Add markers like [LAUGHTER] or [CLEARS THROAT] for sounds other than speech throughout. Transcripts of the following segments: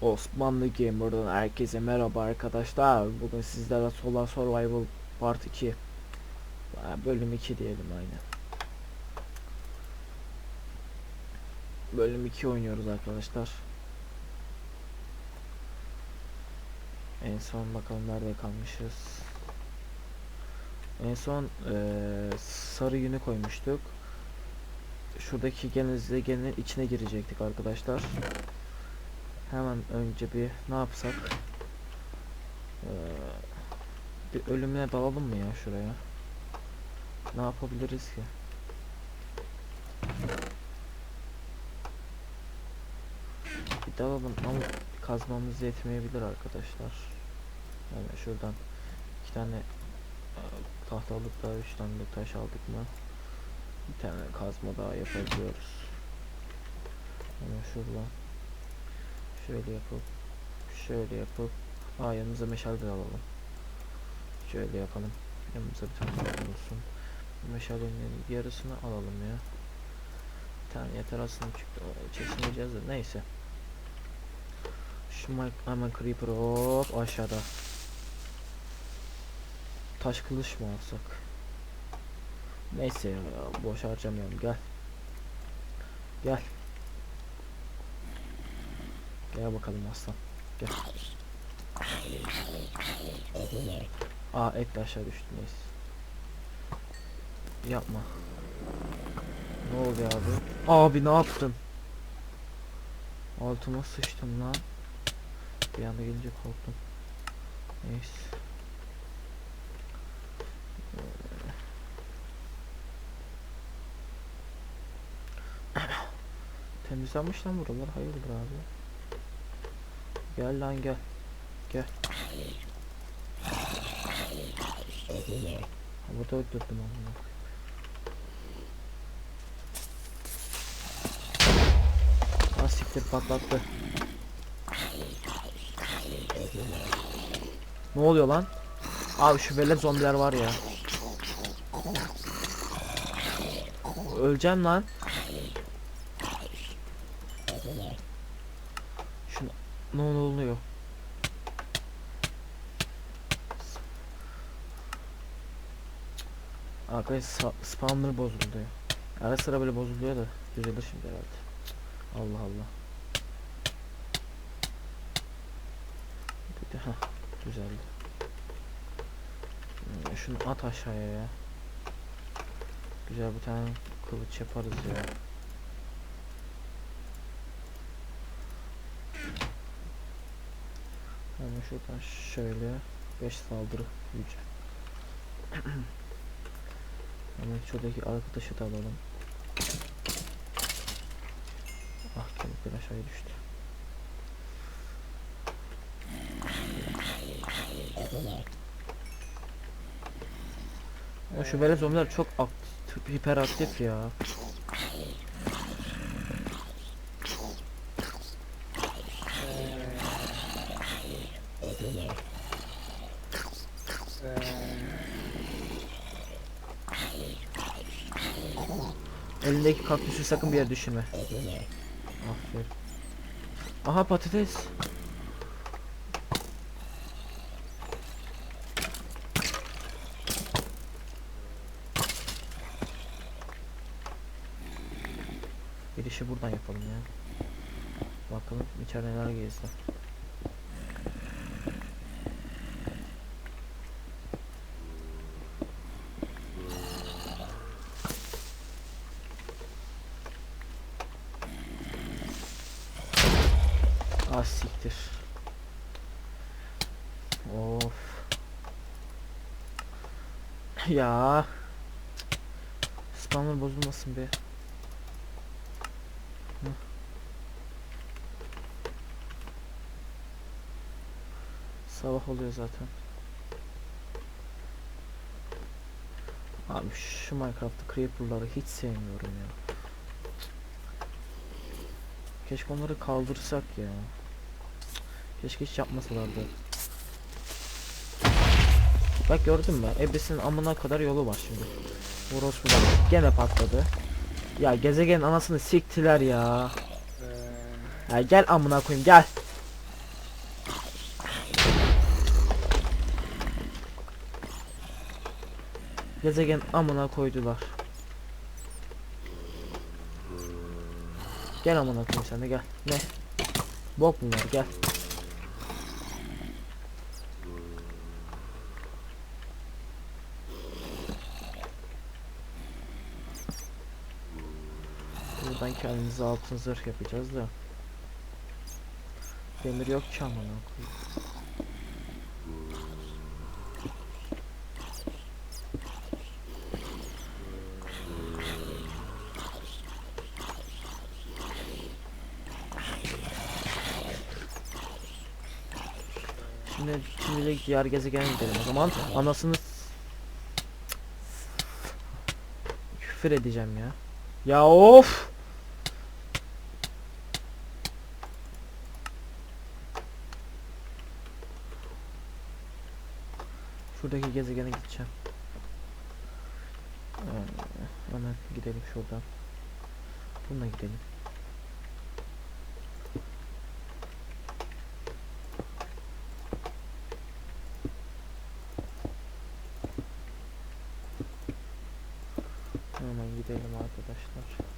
Osmanlı Gamer'dan herkese merhaba arkadaşlar. Bugün sizlerle Solar Survival Part 2 Ha, Bölüm 2 diyelim aynen. Bölüm 2 oynuyoruz arkadaşlar. En son bakalım nerede kalmışız. En son eee, sarı yünü koymuştuk. Şuradaki gezegenin içine girecektik arkadaşlar. Hemen önce bir ne yapsak? Ee, bir ölümüne dalalım mı ya şuraya? Ne yapabiliriz ki? Bir dalalım ama kazmamız yetmeyebilir arkadaşlar. Yani şuradan iki tane e, tahtalık daha üç tane de taş aldık mı? Bir tane kazma daha yapabiliyoruz. Hemen şuradan Şöyle yapıp şöyle yapıp Aa yanımıza meşale de alalım. Şöyle yapalım. Yanımıza bir tane olsun. Meşalenin yarısını alalım ya. Bir tane yeter aslında çünkü o çekmeyeceğiz de neyse. Şu hemen creeper hop aşağıda. Taş kılıç mı alsak? Neyse ya boş harcamayalım gel. Gel. Gel bakalım aslan. Gel. Aa et de aşağı düştü neyse. Yapma. Ne oldu abi? Abi ne yaptın? Altıma sıçtım lan. Bir anda gelince korktum. Neyse. [COUGHS] Temizlenmiş lan buralar hayırdır abi. Gel lan gel. Gel. Havada öldürdüm onu. Ah siktir patlattı. Ne oluyor lan? Abi şu velet zombiler var ya. Öleceğim lan. Şunu ne oluyor? Arkadaş spawner bozuldu. Ara sıra böyle bozuluyor da düzelir şimdi herhalde. Allah Allah. Heh, düzeldi. Hmm, Şunu at aşağıya ya. Güzel bir tane kılıç yaparız ya. Hemen şuradan şöyle 5 saldırı gücü. [CLEARS THROAT] Hemen şuradaki arkadaşı da alalım. Ah kemikler aşağıya düştü. Ama şu velet zombiler çok aktif, hiperaktif ya. Elindeki kaktüsü sakın bir yere düşürme. Aferin. Aha patates. Bir işi buradan yapalım ya. Bakalım içeride neler gezdi. Ah. Of. Ya. Spawner bozulmasın be. Sabah oluyor zaten. Abi şu Minecraft'ta creeper'ları hiç sevmiyorum ya. Keşke onları kaldırsak ya. Keşke hiç yapmasalardı. Bak gördün mü? Ebesinin amına kadar yolu var şimdi. Orospu bak gene patladı. Ya gezegenin anasını siktiler ya. Ya gel amına koyayım gel. Gezegen amına koydular. Gel amına koyayım sen de gel. Ne? Bok mu gel. Buradan kendimize altın zırh yapacağız da. Demir yok ki amına koyayım. Şimdi şimdilik diğer gezegene gidelim o zaman. Anasını küfür edeceğim ya. Ya of. Şuradaki gezegene gideceğim. Ee, hemen gidelim şuradan. Bununla gidelim. Hemen gidelim arkadaşlar.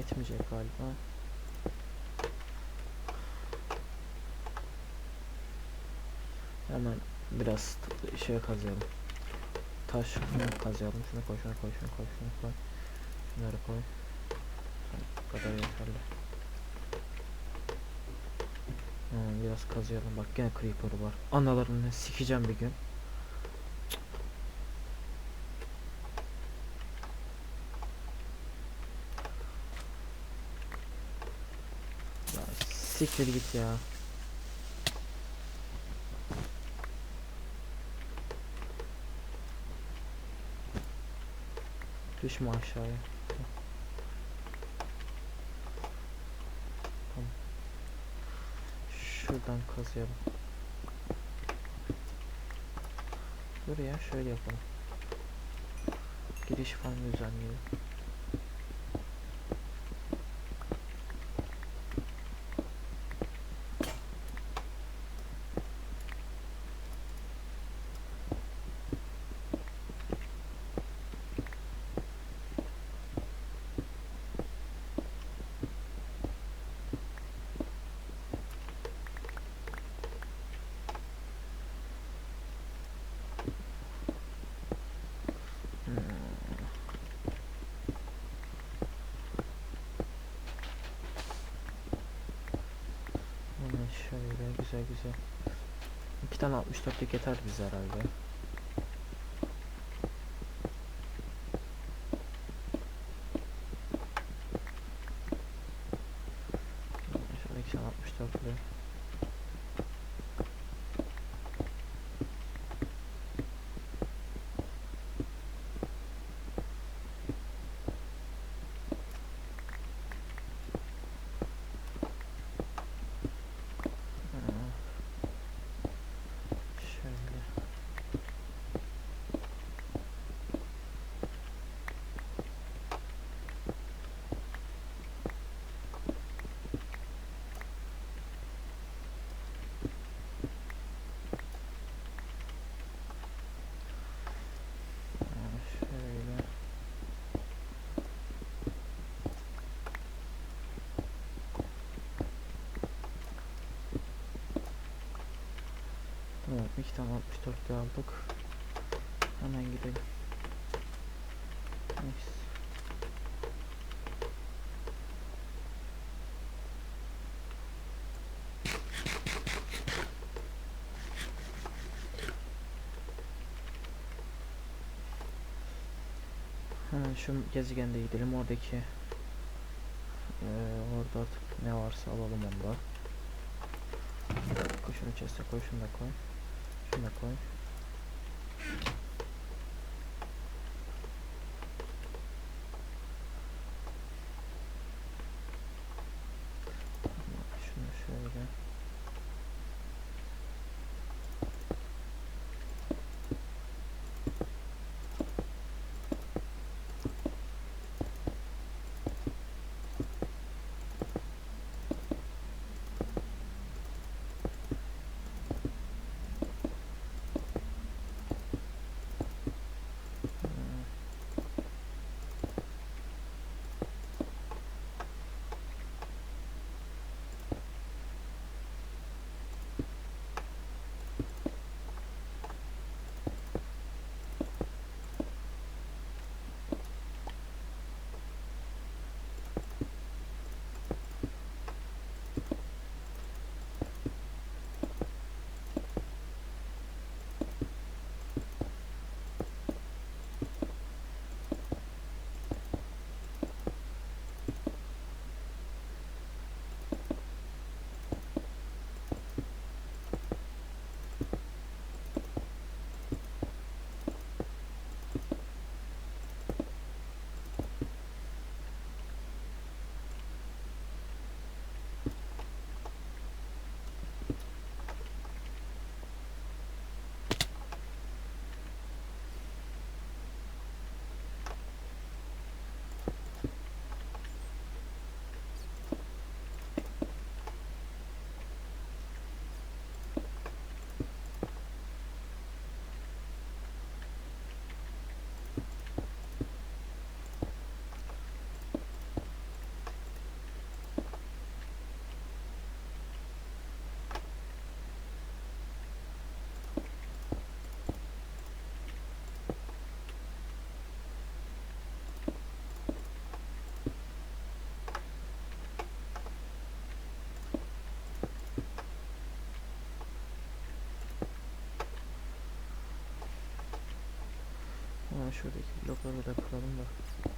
Yetmeyecek galiba. Hemen biraz şey kazıyalım. Taş şunu kazıyalım. Şunu koy, şunu koy, şunu koy, şunu koy. Şunları koy. Bu kadar yeterli. Hemen biraz kazıyalım. Bak gene creeper var. Analarını sikeceğim bir gün. Ya siktir git ya. Düşme aşağıya. Tamam. Şuradan kazıyalım. Buraya şöyle yapalım. Giriş falan düzenleyelim. Hemen şöyle güzel güzel. İki tane 64'lük yeter bize herhalde. Şöyle iki tane 64'lü. iki tane 64 aldık. Hemen gidelim. Neyse. Hemen şu gezegende gidelim. Oradaki e, orada ne varsa alalım onda. Koşunu çeste koşun da koy. Şunu da şuradaki blokları da kıralım da.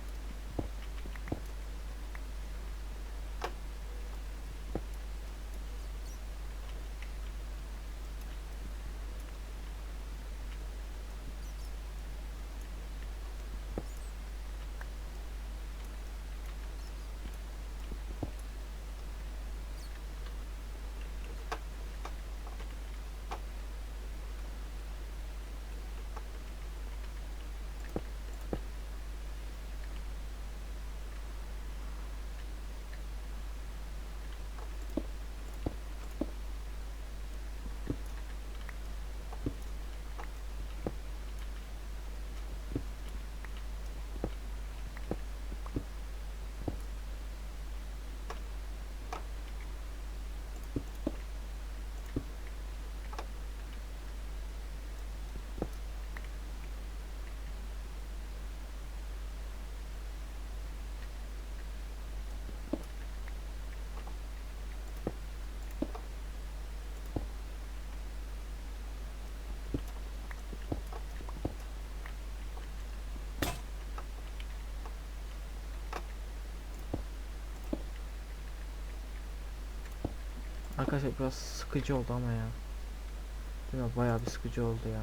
Arkadaşlar biraz sıkıcı oldu ama ya. Değil mi? Bayağı bir sıkıcı oldu ya.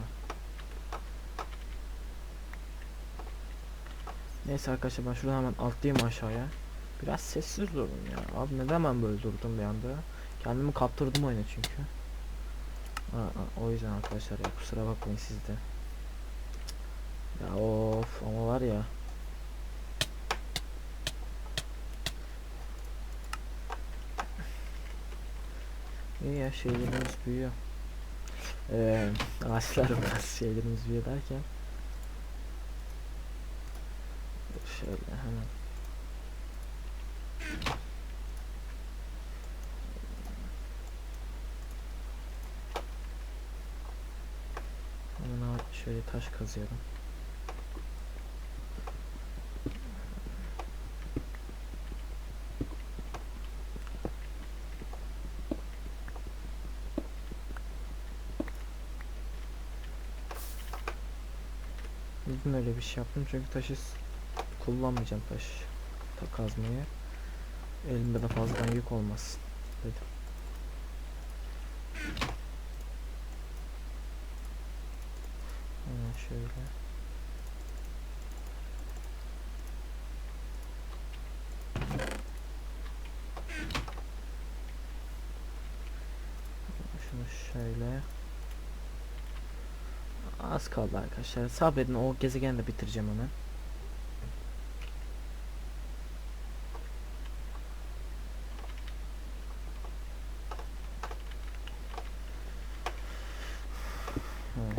Neyse arkadaşlar ben şuradan hemen atlayayım aşağıya. Biraz sessiz durun ya. Abi neden ben böyle durdum bir anda? Kendimi kaptırdım oyuna çünkü. Aa, o yüzden arkadaşlar ya kusura bakmayın siz de. Ya of ama var ya. İyi ya şeylerimiz büyüyor. Ee, ağaçlar biraz şeylerimiz büyüyor derken. Şöyle hemen. Hemen şöyle taş kazıyorum. Neden öyle bir şey yaptım çünkü taşı kullanmayacağım taş ta. Elimde de fazladan yük olmasın dedim. Hemen şöyle. Şunu şöyle. Az kaldı arkadaşlar. Sabredin o gezegeni de bitireceğim hemen.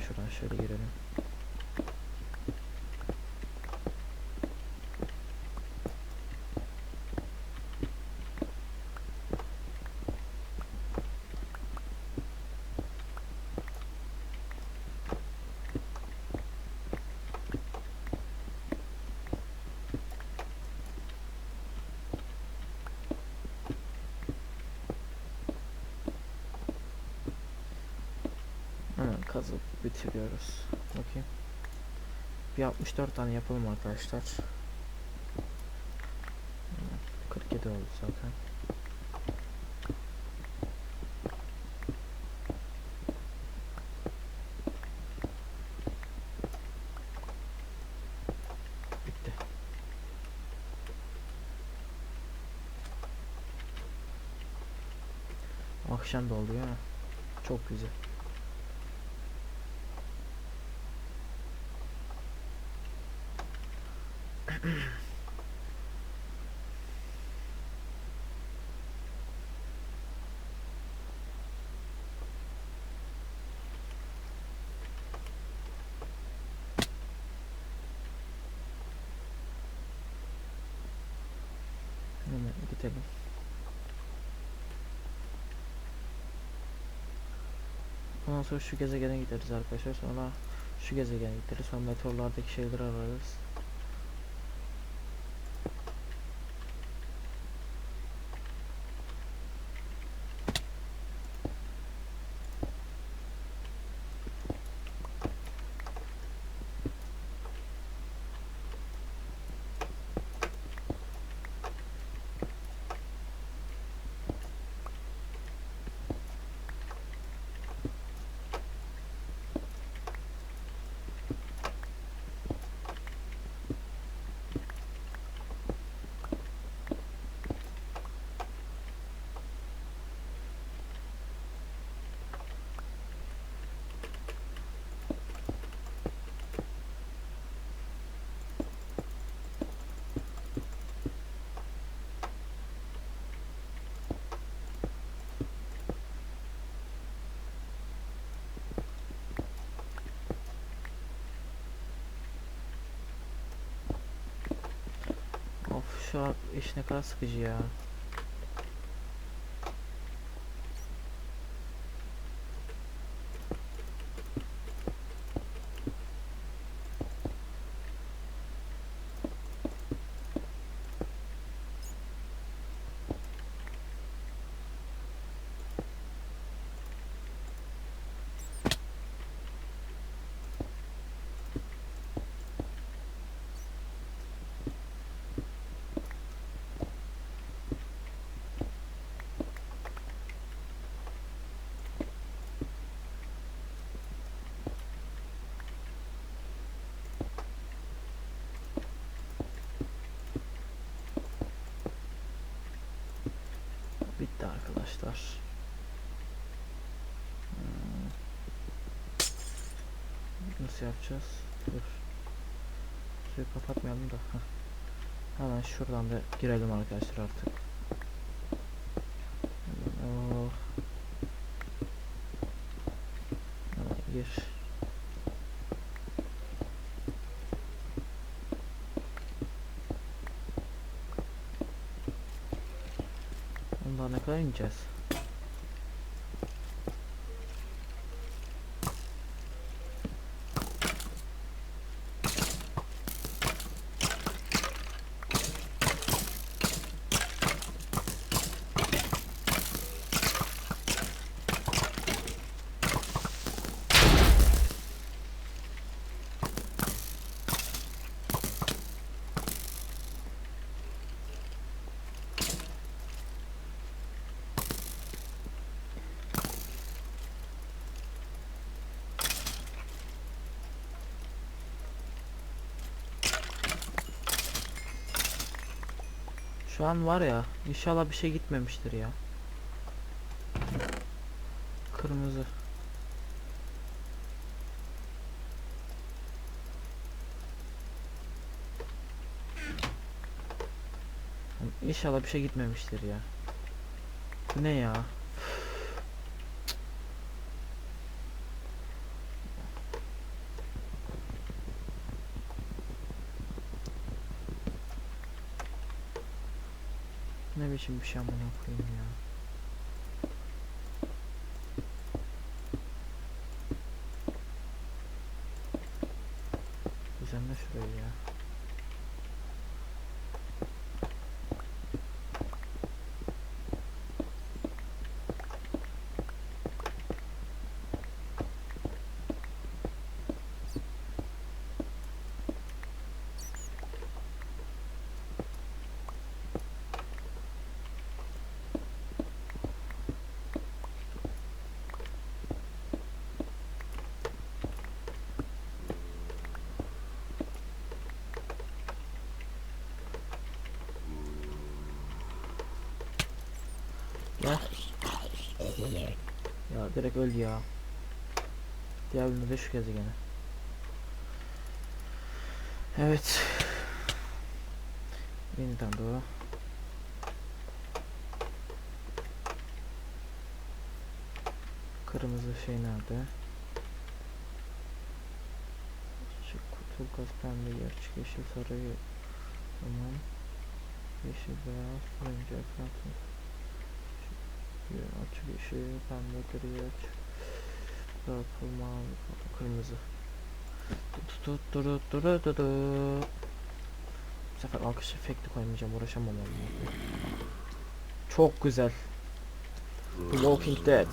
Şuradan şöyle girelim. Hemen kazıp bitiriyoruz. Bakayım. Bir 64 tane yapalım arkadaşlar. Hemen 47 oldu zaten. Akşam da oluyor. Çok güzel. Hemen gidelim. Ondan sonra şu gezegene gideriz arkadaşlar. Sonra şu gezegene gideriz. Sonra meteorlardaki şeyleri ararız. Of şu an iş ne kadar sıkıcı ya. Bitti arkadaşlar. Hmm. Nasıl yapacağız? Dur. Suyu kapatmayalım da. Heh. Hemen şuradan da girelim arkadaşlar artık. Hemen, oh. Hemen gir. Ondan Şu an var ya inşallah bir şey gitmemiştir ya. Kırmızı. İnşallah bir şey gitmemiştir ya. Bu ne ya? Biçim bir şey amına koyayım ya. Düzenle şurayı ya. Ya. Ya direkt öl ya. Diğer bölümde de şu gezegene. Evet. Nintendo. Kırmızı şey nerede? Şu turkuaz pembe gerçek yeşil sarı tamam. Yeşil beyaz turuncu efendim. Ya, Açık yeşil, pembe, gri, açık. Purple, mavi, kırmızı. Bu sefer alkış efekti koymayacağım, uğraşamam onunla. Çok güzel. The Walking Dead.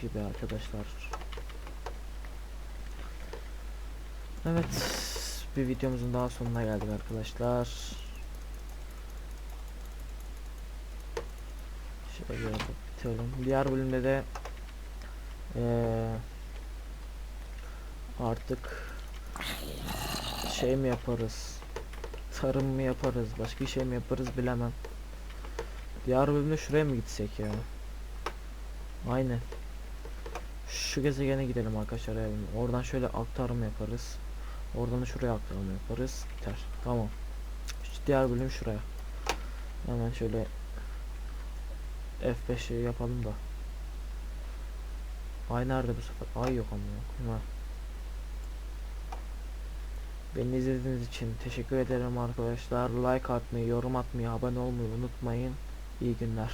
Gibi arkadaşlar. Evet, bir videomuzun daha sonuna geldik arkadaşlar. Şöyle bitirelim. Diğer bölümde de eee, artık şey mi yaparız? Tarım mı yaparız? Başka bir şey mi yaparız bilemem. Diğer bölümde şuraya mı gitsek ya? Aynen. Şu gezegene gidelim arkadaşlar. yani. Oradan şöyle aktarım yaparız. Oradan da şuraya aktarım yaparız. Biter. Tamam. Şu diğer bölüm şuraya. Hemen şöyle F5'i yapalım da. Ay nerede bu sefer? Ay yok ama yok. Ha. Beni izlediğiniz için teşekkür ederim arkadaşlar. Like atmayı, yorum atmayı, abone olmayı unutmayın. İyi günler.